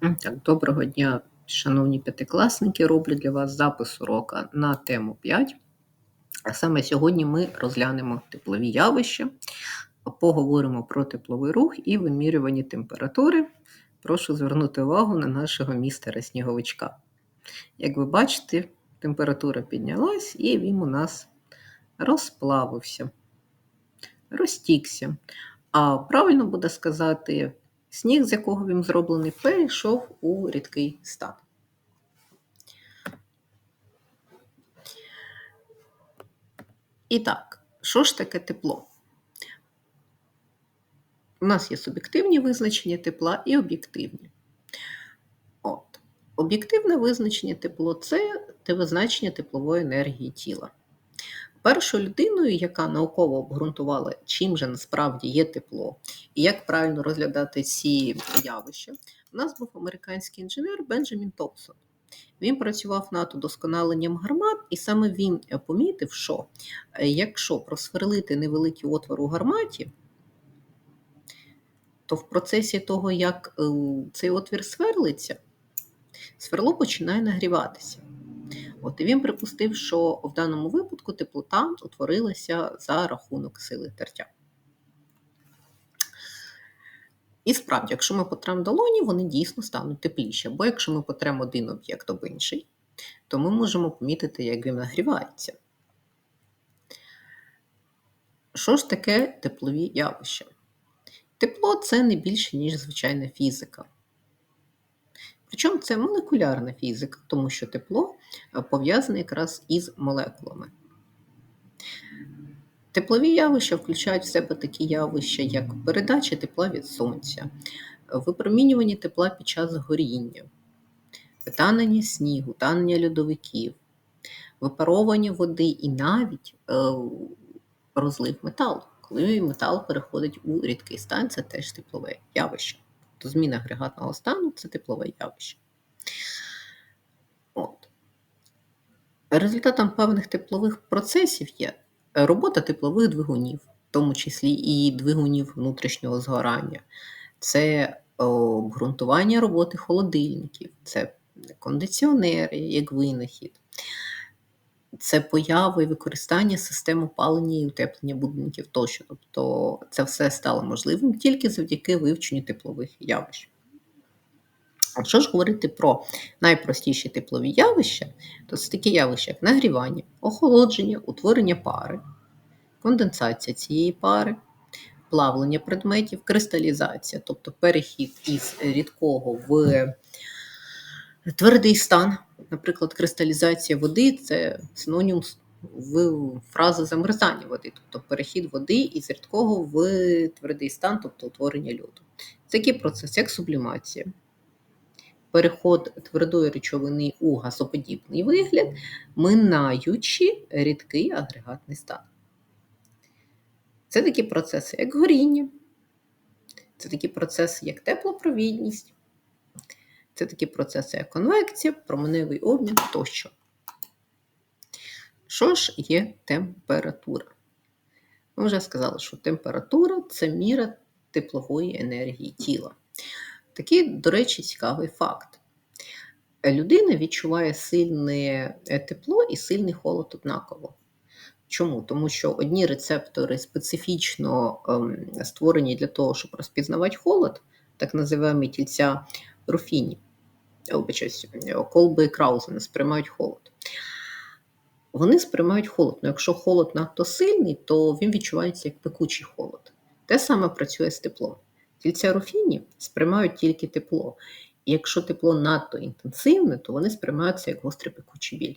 Так, доброго дня, шановні п'ятикласники. Роблю для вас запис урока на тему 5. А саме сьогодні ми розглянемо теплові явища, поговоримо про тепловий рух і вимірювані температури. Прошу звернути увагу на нашого містера сніговичка. Як ви бачите, температура піднялась і він у нас розплавився, розтікся. А правильно буде сказати, Сніг, з якого він зроблений, перейшов у рідкий стан. І так, що ж таке тепло? У нас є суб'єктивні визначення тепла і об'єктивні. От. Об'єктивне визначення тепло це визначення теплової енергії тіла. Першою людиною, яка науково обґрунтувала, чим же насправді є тепло, і як правильно розглядати ці явища, у нас був американський інженер Бенджамін Топсон. Він працював над удосконаленням гармат, і саме він помітив, що е, якщо просверлити невеликий отвор у гарматі, то в процесі того, як е, цей отвір сверлиться, сверло починає нагріватися. От І він припустив, що в даному випадку теплота утворилася за рахунок сили тертя. І справді, якщо ми потремо долоні, вони дійсно стануть тепліші. Бо якщо ми потремо один об'єкт об інший, то ми можемо помітити, як він нагрівається. Що ж таке теплові явища? Тепло це не більше, ніж звичайна фізика. Причому це молекулярна фізика, тому що тепло пов'язане якраз із молекулами. Теплові явища включають в себе такі явища, як передача тепла від сонця, випромінювання тепла під час горіння, танення снігу, танення льодовиків, випаровування води і навіть е, розлив металу. Коли метал переходить у рідкий стан, це теж теплове явище то зміна агрегатного стану це теплове явище. От. Результатом певних теплових процесів є робота теплових двигунів, в тому числі і двигунів внутрішнього згорання, це обґрунтування роботи холодильників, це кондиціонери, як винахід, це поява і використання систем опалення і утеплення будинків тощо. Тобто це все стало можливим тільки завдяки вивченню теплових явищ. А що ж говорити про найпростіші теплові явища, то це такі явища, як нагрівання, охолодження, утворення пари, конденсація цієї пари, плавлення предметів, кристалізація, тобто перехід із рідкого в твердий стан. Наприклад, кристалізація води це синонім фрази замерзання води, тобто перехід води із рідкого в твердий стан, тобто утворення льоду. Такий процес, як сублімація, переход твердої речовини у газоподібний вигляд, минаючи рідкий агрегатний стан. Це такі процеси, як горіння, це такі процеси, як теплопровідність. Це такі процеси, як конвекція, променевий обмін тощо. Що ж є температура? Ми вже сказали, що температура це міра теплової енергії тіла. Такий, до речі, цікавий факт. Людина відчуває сильне е, тепло і сильний холод однаково. Чому? Тому що одні рецептори специфічно ем, створені для того, щоб розпізнавати холод, так називаємо тільця руфіні вибачаюсь, колби і краузени сприймають холод. Вони сприймають холод. Ну, Якщо холод надто сильний, то він відчувається як пекучий холод. Те саме працює з теплом. Тільця руфіні сприймають тільки тепло. І якщо тепло надто інтенсивне, то вони сприймаються як гострий пекучий біль.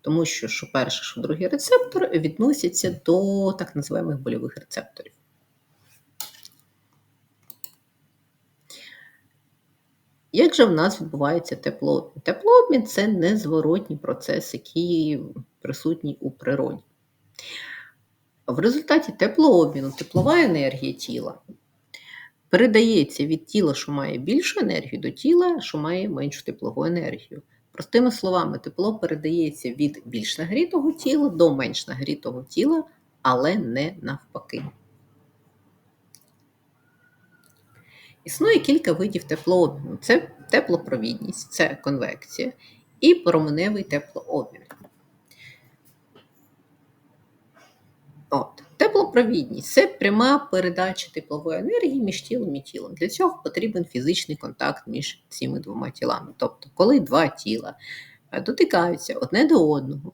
Тому що, що перший, що другий рецептор відносяться до так називаємих больових рецепторів. Як же в нас відбувається теплообмін? Теплообмін це незворотній процес, який присутній у природі. В результаті теплообміну теплова енергія тіла передається від тіла, що має більшу енергію, до тіла, що має меншу теплову енергію. Простими словами, тепло передається від більш нагрітого тіла до менш нагрітого тіла, але не навпаки. Існує кілька видів теплообміну. Це теплопровідність, це конвекція і променевий теплообмін. От. Теплопровідність це пряма передача теплової енергії між тілом і тілом. Для цього потрібен фізичний контакт між цими двома тілами. Тобто, коли два тіла е, дотикаються одне до одного,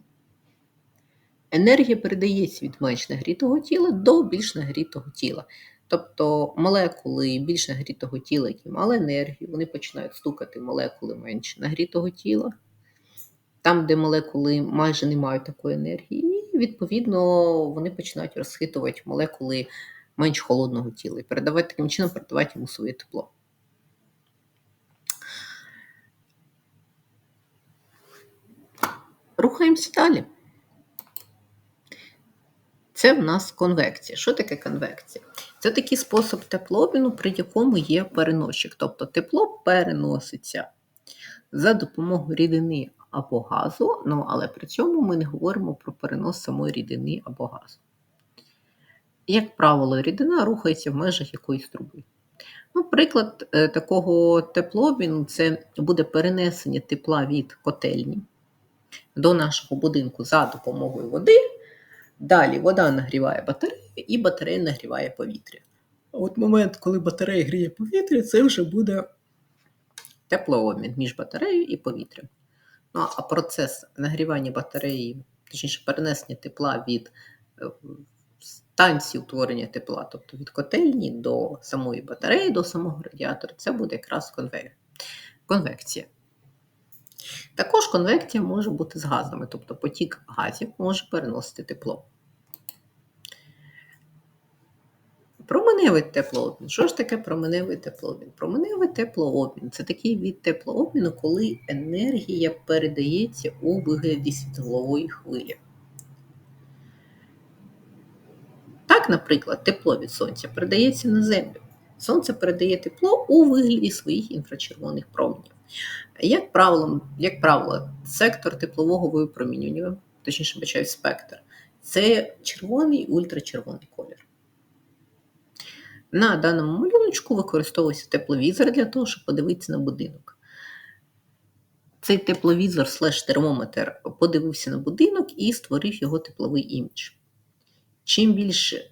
енергія передається від менш нагрітого тіла до більш нагрітого тіла. Тобто молекули більш нагрітого тіла, які мали енергію, вони починають стукати молекули менш нагрітого тіла. Там, де молекули майже не мають такої енергії, відповідно вони починають розхитувати молекули менш холодного тіла і передавати таким чином передавати йому своє тепло. Рухаємося далі. Це в нас конвекція. Що таке конвекція? Це такий спосіб теплообміну, при якому є переносчик. Тобто тепло переноситься за допомогою рідини або газу, ну, але при цьому ми не говоримо про перенос самої рідини або газу. Як правило, рідина рухається в межах якоїсь труби. Ну, Приклад е, такого теплообміну це буде перенесення тепла від котельні до нашого будинку за допомогою води. Далі вода нагріває батарею і батарея нагріває повітря. От момент, коли батарея гріє повітря, це вже буде теплообмін між батареєю і повітрям. Ну, а процес нагрівання батареї, точніше, перенесення тепла від е, станції утворення тепла, тобто від котельні до самої батареї, до самого радіатора, це буде якраз конвекція. Також конвекція може бути з газами, тобто потік газів може переносити тепло. Променевий теплообмін. Що ж таке променевий теплообмін? Променевий теплообмін це такий від теплообміну, коли енергія передається у вигляді світлової хвилі. Так, наприклад, тепло від сонця передається на землю. Сонце передає тепло у вигляді своїх інфрачервоних променів. Як правило, як правило, сектор теплового випромінювання, точніше бачаю спектр, це червоний ультрачервоний колір. На даному малюночку використовується тепловізор для того, щоб подивитися на будинок. Цей тепловізор слеш термометр подивився на будинок і створив його тепловий імідж. Чим більше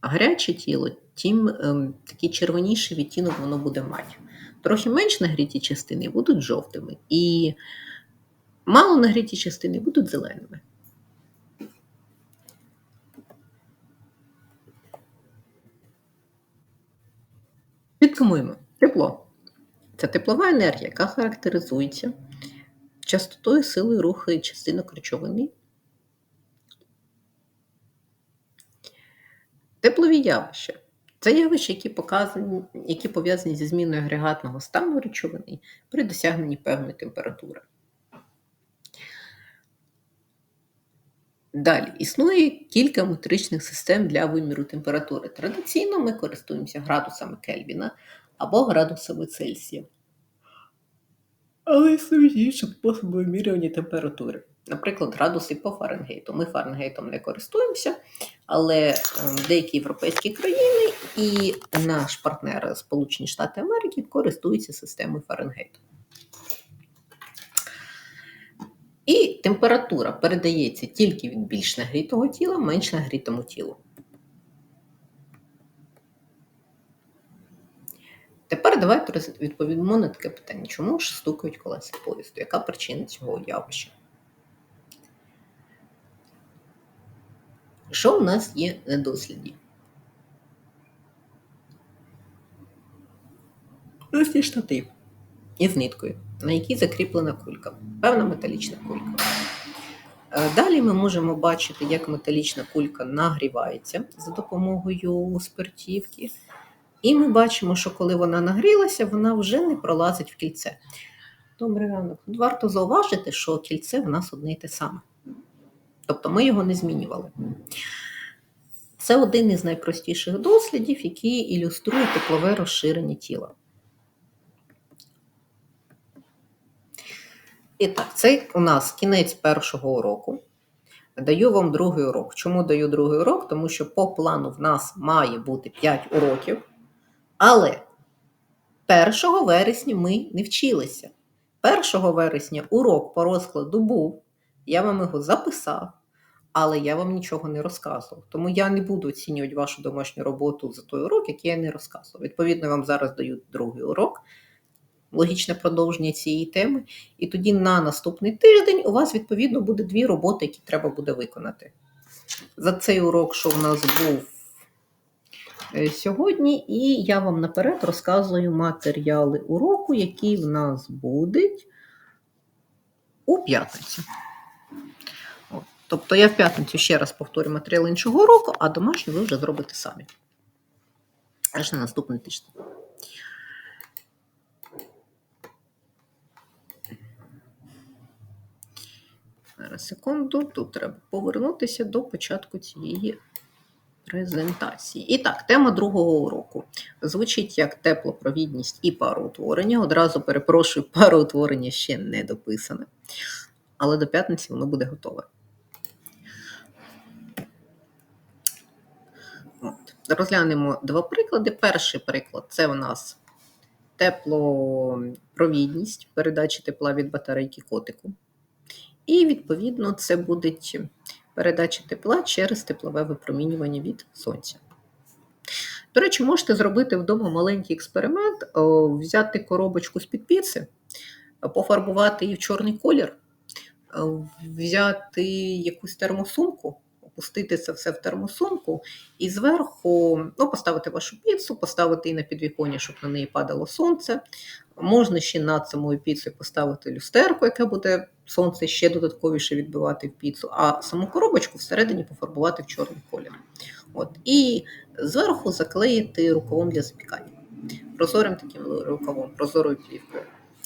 гаряче тіло, тим ем, такий червоніший відтінок воно буде мати. Трохи менш нагріті частини будуть жовтими, і мало нагріті частини будуть зеленими. Підсумуємо. Тепло. Це теплова енергія, яка характеризується частотою силою руху частинок речовини. Теплові явища. Це явища, які показані, які пов'язані зі зміною агрегатного стану речовини при досягненні певної температури. Далі існує кілька метричних систем для виміру температури. Традиційно ми користуємося градусами Кельвіна або градусами Цельсія. Але існують інші способи вимірювання температури. Наприклад, градуси по Фаренгейту. Ми Фаренгейтом не користуємося, але ем, деякі європейські країни і наш партнер Сполучені Штати Америки користуються системою Фаренгейту. І температура передається тільки від більш нагрітого тіла, менш нагрітому тілу. Тепер давайте відповімо на таке питання, чому ж стукають колеса поїзду? Яка причина цього явища? Що у нас є на досліді? Ось є штатив із ниткою, на якій закріплена кулька, певна металічна кулька. Е, далі ми можемо бачити, як металічна кулька нагрівається за допомогою спиртівки. І ми бачимо, що коли вона нагрілася, вона вже не пролазить в кільце. Добрий ранок. Варто зауважити, що кільце в нас одне й те саме. Тобто ми його не змінювали. Це один із найпростіших дослідів, який ілюструє теплове розширення тіла. І так, це у нас кінець першого уроку. Даю вам другий урок. Чому даю другий урок? Тому що по плану в нас має бути 5 уроків. Але 1 вересня ми не вчилися. 1 вересня урок по розкладу був, я вам його записав, але я вам нічого не розказував. Тому я не буду оцінювати вашу домашню роботу за той урок, який я не розказував. Відповідно, вам зараз дають другий урок, логічне продовження цієї теми. І тоді на наступний тиждень у вас, відповідно, буде дві роботи, які треба буде виконати. За цей урок, що в нас був е, сьогодні, і я вам наперед розказую матеріали уроку, які в нас будуть у п'ятницю. Тобто я в п'ятницю ще раз повторю матеріал іншого уроку, а домашню ви вже зробите самі. Аж на наступний тиждень. Зараз секунду, тут треба повернутися до початку цієї презентації. І так, тема другого уроку звучить як теплопровідність і пароутворення. Одразу перепрошую, пароутворення ще не дописане, але до п'ятниці воно буде готове. От. Розглянемо два приклади. Перший приклад це у нас теплопровідність передачі тепла від батарейки котику. І, відповідно, це буде передача тепла через теплове випромінювання від сонця. До речі, можете зробити вдома маленький експеримент, взяти коробочку з-під піци, пофарбувати її в чорний колір, взяти якусь термосумку, опустити це все в термосумку і зверху ну, поставити вашу піцу, поставити її на підвіконня, щоб на неї падало сонце. Можна ще над самою піцею поставити люстерку, яке буде сонце ще додатковіше відбивати в піцу, а саму коробочку всередині пофарбувати в чорний колір. От. І зверху заклеїти рукавом для запікання. Прозорим таким рукавом, прозорою плівкою.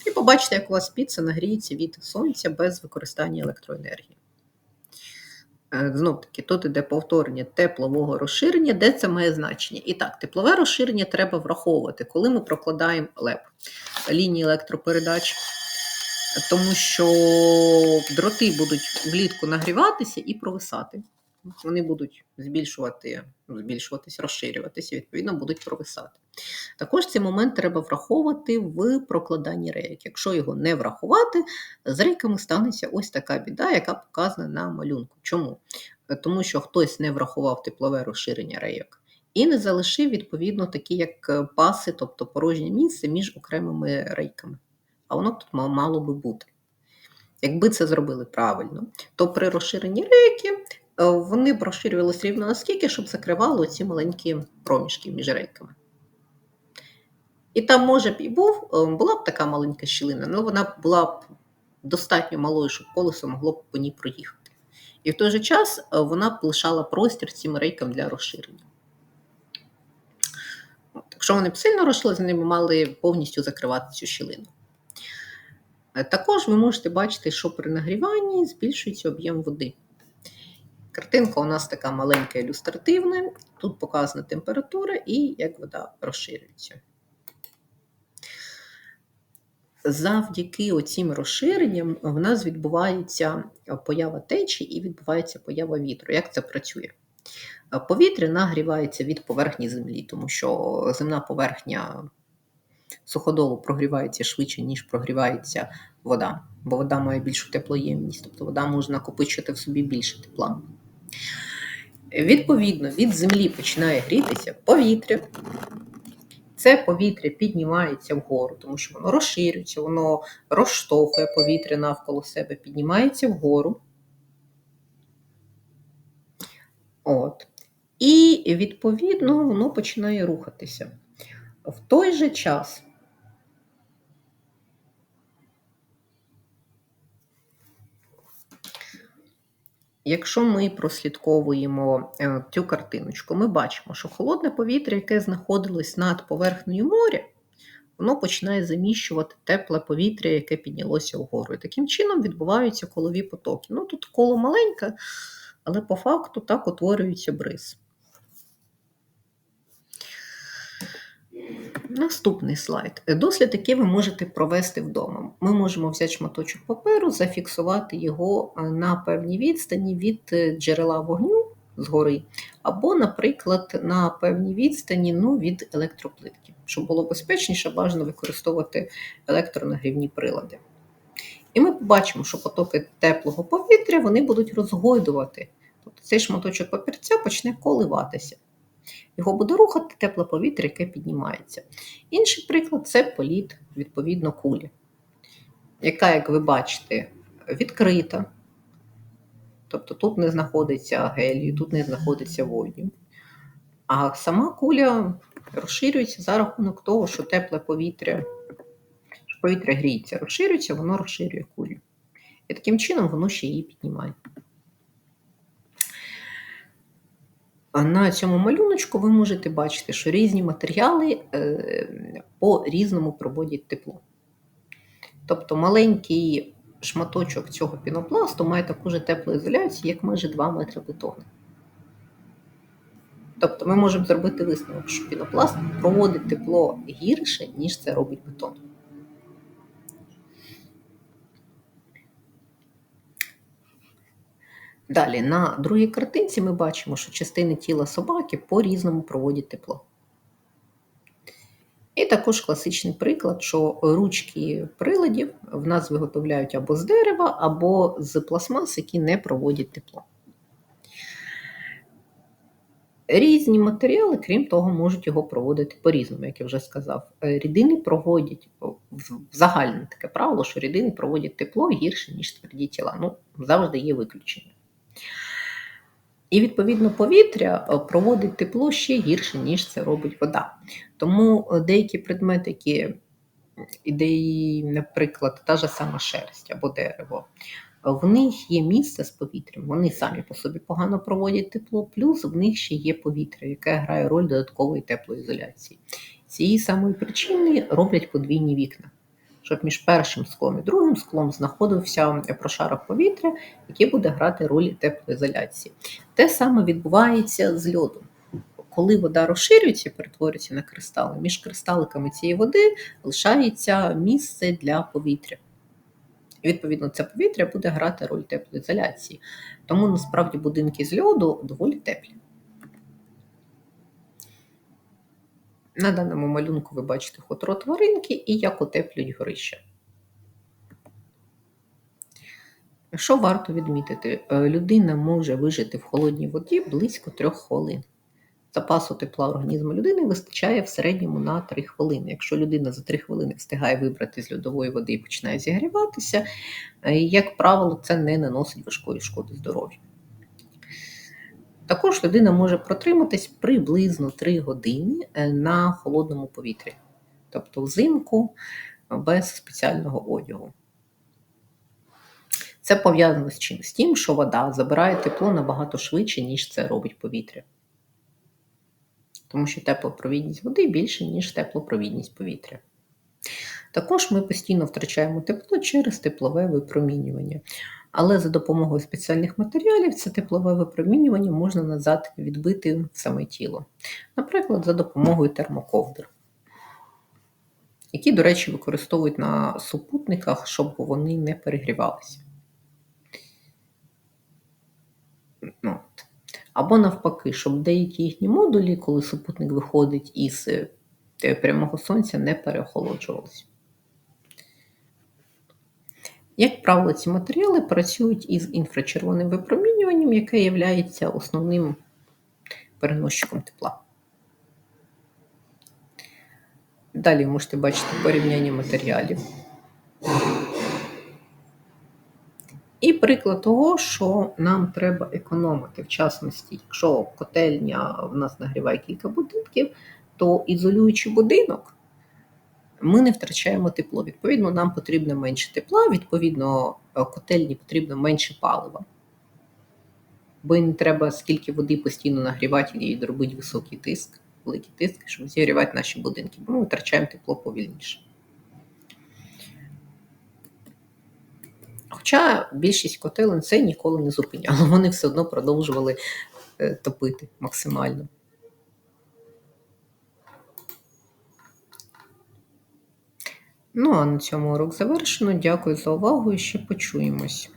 І побачите, як у вас піца нагріється від сонця без використання електроенергії. Е, Знов таки, тут іде повторення теплового розширення, де це має значення. І так, теплове розширення треба враховувати, коли ми прокладаємо леп лінії електропередач, тому що дроти будуть влітку нагріватися і провисати. Вони будуть збільшувати, збільшуватись, розширюватися, відповідно, будуть провисати. Також цей момент треба враховувати в прокладанні рейок. Якщо його не врахувати, з рейками станеться ось така біда, яка показана на малюнку. Чому? Тому що хтось не врахував теплове розширення рейок і не залишив, відповідно, такі як паси, тобто порожнє місце між окремими рейками. А воно тут мало би бути. Якби це зробили правильно, то при розширенні рейки вони б розширювалися рівно наскільки, щоб закривало ці маленькі проміжки між рейками. І там, може б і був, була б така маленька щілина, але вона була б достатньо малою, щоб колесо могло б по ній проїхати. І в той же час вона б лишала простір цим рейкам для розширення. Якщо вони б сильно розшили, вони б мали повністю закривати цю щілину. Також ви можете бачити, що при нагріванні збільшується об'єм води. Картинка у нас така маленька ілюстративна. Тут показана температура і як вода розширюється. Завдяки оцім розширенням в нас відбувається поява течі і відбувається поява вітру. Як це працює? Повітря нагрівається від поверхні землі, тому що земна поверхня суходолу прогрівається швидше, ніж прогрівається вода, бо вода має більшу теплоємність, тобто вода може накопичити в собі більше тепла. Відповідно, від землі починає грітися повітря. Це повітря піднімається вгору, тому що воно розширюється, воно розштовхує повітря навколо себе, піднімається вгору. От. І, відповідно, воно починає рухатися. В той же час Якщо ми прослідковуємо е, цю картиночку, ми бачимо, що холодне повітря, яке знаходилось над поверхнею моря, воно починає заміщувати тепле повітря, яке піднялося вгору. І таким чином відбуваються колові потоки. Ну, Тут коло маленьке, але по факту так утворюється бриз. Наступний слайд. Дослід, який ви можете провести вдома. Ми можемо взяти шматочок паперу, зафіксувати його на певній відстані від джерела вогню, згори, або, наприклад, на певній відстані ну, від електроплитки. Щоб було безпечніше, бажано використовувати електронагрівні прилади. І ми побачимо, що потоки теплого повітря вони будуть розгойдувати. Тобто цей шматочок папірця почне коливатися. Його буде рухати тепле повітря, яке піднімається. Інший приклад це політ, відповідно, кулі, яка, як ви бачите, відкрита. Тобто тут не знаходиться гелію, тут не знаходиться водню. А сама куля розширюється за рахунок того, що тепле повітря, що повітря гріється, розширюється, воно розширює кулю. І таким чином воно ще її піднімає. На цьому малюночку ви можете бачити, що різні матеріали е, по-різному проводять тепло. Тобто маленький шматочок цього пінопласту має таку ж теплоізоляцію, як майже 2 метри бетону. Тобто ми можемо зробити висновок, що пінопласт проводить тепло гірше, ніж це робить бетон. Далі, на другій картинці ми бачимо, що частини тіла собаки по-різному проводять тепло. І також класичний приклад, що ручки приладів в нас виготовляють або з дерева, або з пластмас, які не проводять тепло. Різні матеріали, крім того, можуть його проводити по-різному, як я вже сказав. Рідини проводять загальне таке правило, що рідини проводять тепло гірше, ніж тверді тіла. Ну, завжди є виключення. І, відповідно, повітря е, проводить тепло ще гірше, ніж це робить вода. Тому е, деякі предмети, які ідеї, наприклад, та ж сама шерсть або дерево, в них є місце з повітрям, вони самі по собі погано проводять тепло, плюс в них ще є повітря, яке грає роль додаткової теплоізоляції. Цієї самої причини роблять подвійні вікна щоб між першим склом і другим склом знаходився прошарок повітря, який буде грати роль теплоізоляції. Те саме відбувається з льодом. Коли вода розширюється, перетворюється на кристали, між кристаликами цієї води лишається місце для повітря. І, відповідно, це повітря буде грати роль теплоізоляції. Тому насправді будинки з льоду доволі теплі. На даному малюнку ви бачите хутро тваринки і як утеплюють горища. Що варто відмітити? Е, людина може вижити в холодній воді близько 3 хвилин. Запасу тепла організму людини вистачає в середньому на 3 хвилини. Якщо людина за 3 хвилини встигає вибрати з льодової води і починає зігріватися, е, як правило, це не наносить важкої шкоди здоров'ю. Також людина може протриматись приблизно 3 години е, на холодному повітрі, тобто взимку без спеціального одягу. Це пов'язано з чим? З тим, що вода забирає тепло набагато швидше, ніж це робить повітря. Тому що теплопровідність води більше, ніж теплопровідність повітря. Також ми постійно втрачаємо тепло через теплове випромінювання. Але за допомогою спеціальних матеріалів це теплове випромінювання можна назад відбити в саме тіло. Наприклад, за допомогою термоковдр, які, до речі, використовують на супутниках, щоб вони не перегрівалися. Ну, Або навпаки, щоб деякі їхні модулі, коли супутник виходить із е, прямого сонця, не переохолоджувалися. Як правило, ці матеріали працюють із інфрачервоним випромінюванням, яке є основним переносчиком тепла. Далі можете бачити порівняння матеріалів. І приклад того, що нам треба економити. В частності, якщо котельня в нас нагріває кілька будинків, то ізолюючи будинок, ми не втрачаємо тепло. Відповідно, нам потрібно менше тепла, відповідно, е, котельні потрібно менше палива. Бо не треба скільки води постійно нагрівати і робити високий тиск, великий тиск, щоб зігрівати наші будинки, бо ми втрачаємо тепло повільніше. Хоча більшість котелень це ніколи не зупиняло, вони все одно продовжували е, топити максимально. Ну, а на цьому урок завершено. Дякую за увагу і ще почуємось.